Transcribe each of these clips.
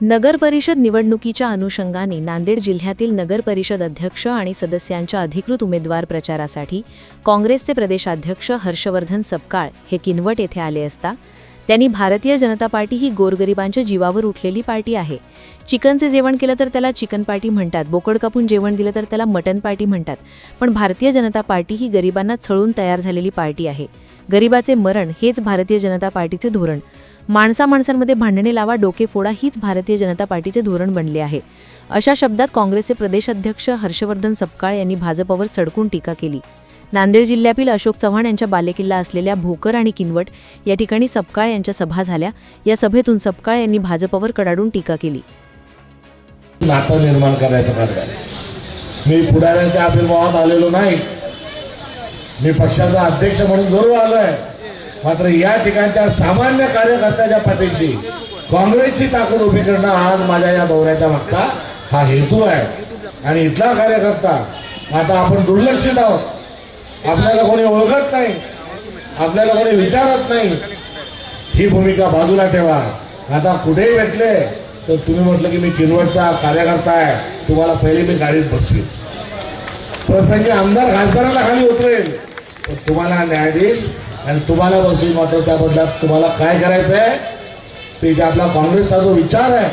नगर परिषद निवडणुकीच्या अनुषंगाने नांदेड जिल्ह्यातील नगर परिषद अध्यक्ष आणि सदस्यांच्या अधिकृत उमेदवार प्रचारासाठी काँग्रेसचे प्रदेशाध्यक्ष हर्षवर्धन सपकाळ हे किनवट येथे आले असता त्यांनी भारतीय जनता पार्टी ही गोरगरिबांच्या जीवावर उठलेली पार्टी आहे. चिकनचे जेवण केलं तर त्याला चिकन पार्टी म्हणतात बोकड कापून जेवण दिलं तर त्याला मटन पार्टी म्हणतात. पण भारतीय जनता पार्टी ही गरिबांना छळून तयार झालेली पार्टी आहे. गरिबाचे मरण हेच भारतीय जनता पार्टीचे धोरण. माणसा माणसांमध्ये भांडणे लावा डोके फोडा हीच भारतीय जनता पार्टीचे धोरण बनले आहे. अशा शब्दात काँग्रेसचे प्रदेशाध्यक्ष हर्षवर्धन सपकाळ यांनी भाजपवर सडकून टीका केली. नांदेड जिल्ह्यातील अशोक चव्हाण यांच्या बालेकिल्ला असलेल्या भोकर आणि किनवट या ठिकाणी सपकाळ यांच्या सभा झाल्या. या सभेतून सपकाळ यांनी भाजपवर कडाडून टीका केली. नातं निर्माण करायचं कार्य आहे. मी पुढाऱ्यांच्या आविर्भावात आलेलो नाही. मी पक्षाचा अध्यक्ष म्हणून जरूर आलोय. मात्र या ठिकाणच्या सामान्य कार्यकर्त्याच्या पाठीशी काँग्रेसची ताकद उभी करणं आज माझ्या या दौऱ्याच्या मागचा हा हेतू आहे. आणि इथला कार्यकर्ता आता आपण दुर्लक्षित आहोत. आपल्याला कोणी ओळखत नाही आपल्याला कोणी विचारत नाही. ही भूमिका बाजूला ठेवा. आता कुठेही भेटले तर तुम्ही म्हटलं की मी किनवटचा कार्यकर्ता आहे. तुम्हाला पहिले मी गाडीत बसवी प्रसंगी आमदार खासदाराला खाली उतरेल. पण तुम्हाला न्याय देईल. आणि तुम्हाला बसवी मात्र त्या बदल्यात तुम्हाला काय करायचं आहे ते जे आपला काँग्रेसचा जो विचार आहे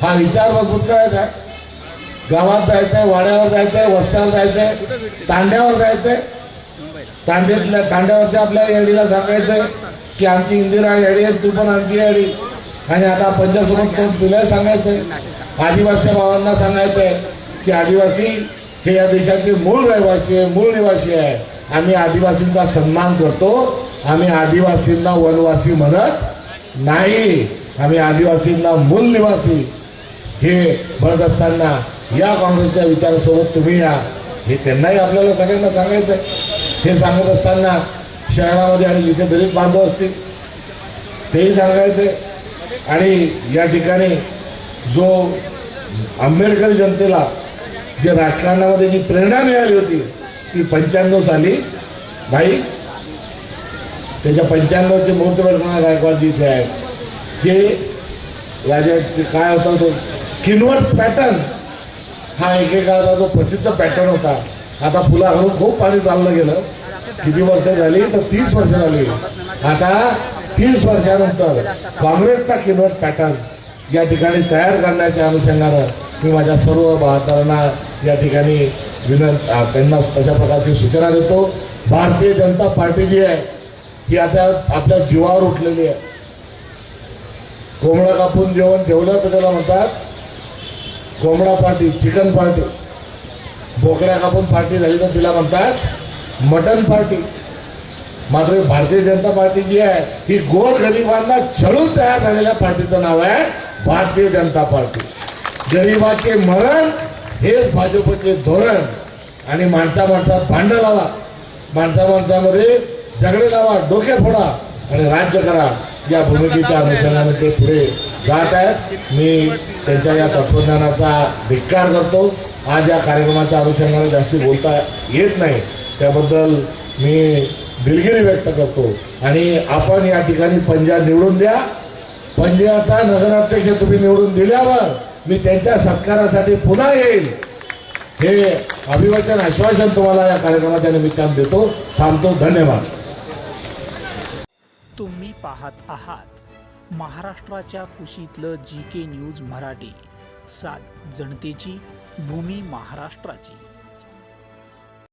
हा विचार मजबूत करायचा आहे. गावात जायचंय वाड्यावर जायचंय वस्त्यावर जायचंय तांड्यावर जायचंय. तांड्यातल्या तांड्यावरच्या आपल्या याडीला सांगायचंय की आमची इंदिरा येडी आहे तू पण आमची येडी आणि आता पंचासोबत चौक तुला सांगायचंय. आदिवासी भावांना सांगायचंय की आदिवासी हे या देशाचे मूळ रहिवासी आहे मूळ निवासी आहे. आम्ही आदिवासींचा सन्मान करतो. आम्ही आदिवासींना वनवासी म्हणत नाही. आम्ही आदिवासींना मूल निवासी हे म्हणत असताना या काँग्रेसच्या विचारासोबत तुम्ही या. हे त्यांनाही आपल्याला सगळ्यांना सांगायचं आहे हे सांगत असताना शहरामध्ये आणि जिथे दलित बांधव असतील तेही सांगायचं आणि या ठिकाणी जो आंबेडकरी जनतेला जे राजकारणामध्ये जी प्रेरणा मिळाली होती ती पंच्याण्णव साली भाई त्याच्या पंच्याण्णवचे मुहूर्त वर्धना गायकवाड इथे आहेत ते राजा ते काय होता तो किनवट पॅटर्न हा एकेकाळचा जो प्रसिद्ध पॅटर्न होता. आता फुला खूप पाणी चाललं गेलं. किती वर्ष झाली? तर तीस वर्ष झाली. आता तीस वर्षानंतर काँग्रेसचा किनवट पॅटर्न या ठिकाणी तयार करण्याच्या अनुषंगानं मी माझ्या सर्व बहात्तरांना या ठिकाणी विनंत त्यांना तशा प्रकारची सूचना देतो. भारतीय जनता पार्टी जी आहे ती आता आपल्या जीवावर उठलेली आहे. कोंबडा कापून जेवण ठेवलं तर त्याला म्हणतात कोंबडा पार्टी चिकन पार्टी. बोकड्या कापून पार्टी झाली तर तिला म्हणतात मटन पार्टी. मात्र भारतीय जनता पार्टी जी आहे ही गोर गरिबांना छळून तयार झालेल्या पार्टीचं नाव आहे भारतीय जनता पार्टी. गरिबाचे मरण हेच भाजपचे धोरण आणि माणसा माणसात भांडं लावा. माणसा माणसामध्ये झगडे लावा डोके फोडा आणि राज्य करा. या भूमिकेच्या अनुषंगाने ते पुढे जात आहेत. मी त्यांच्या या तत्वज्ञानाचा धिक्कार करतो. आज या कार्यक्रमाच्या अनुषंगाने जास्ती बोलता येत नाही. त्याबद्दल मी दिलगिरी व्यक्त करतो. आणि आपण या ठिकाणी पंजा निवडून द्या. पंजाचा नगराध्यक्ष तुम्ही निवडून दिल्यावर मी त्यांच्या सत्कारासाठी पुन्हा येईल. हे अभिवाचन आश्वासन तुम्हाला या कार्यक्रमाच्या निमित्तानं देतो. थांबतो. धन्यवाद. तुम्ही पाहत आहात महाराष्ट्राच्या कुशीतलं जी के न्यूज मराठी. सात जनतेची भूमी महाराष्ट्राची.